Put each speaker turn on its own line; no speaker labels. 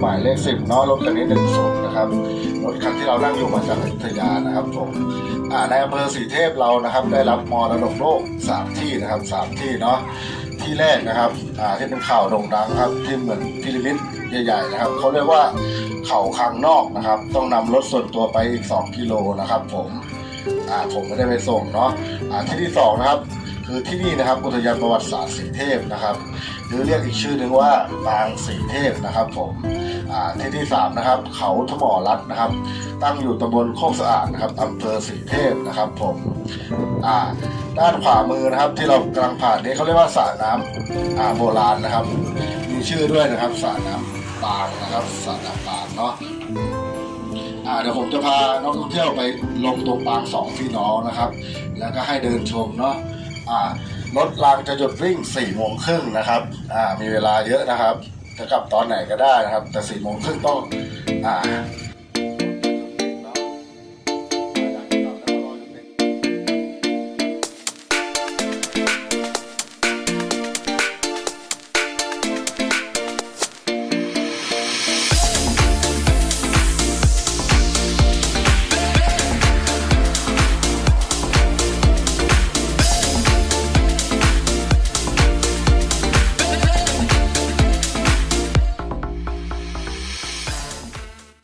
หมายเลขสิบเนาะรถคันนี้หนึ่งศูนย์นะครับรถคันที่เรานั่งอยู่มาจากอยุธยานะครับผมอ่าในอำเภอสีเทพเรานะครับ ได้รับมรดกโลกสามที่นะครับสามที่เนาะที่แรกนะครับอ่าที่เป็นข่าวโด่งดังครับ ที่เหมือนพีระมิดใหญ่ๆนะครับเขาเรียกว่าเขาคางนอกนะครับ ต้องนำรถส่วนตัวไปอีก 2 กิโลนะครับ ผมอ่าผมไม่ได้ไปส่งเนาะอ่าที่ที่สองนะครับ คือที่นี่นะครับอุทยานประวัติศาสตร์สีเทพนะครับ หรือเรียกอีกชื่อหนึ่งว่าบางสีเทพนะครับผมที่ที่สามนะครับเขาทมอรัตนะครับ ตั้งอยู่ตำบลโคกสะอาดนะครับอำเภอสีเทพนะครับผมด้านขวามือนะครับที่เรากำลังผ่านนี้เขาเรียกว่าสระน้ำโบราณนะครับ มีชื่อด้วยนะครับสระน้ำปางนะครับสระน้ำปางเนาะเดี๋ยวผมจะพานักท่องเที่ยวไปลงตรงปางสองพี่น้องนะครับ แล้วก็ให้เดินชมเนาะ รถรางจะหยุดวิ่ง4ี่โมงครึ่งนะครับอ่ามีเวลาเยอะนะครับ จะกลับตอนไหนก็ได้นะครับ แต่4ี่โมงครึ่งต้องอ่า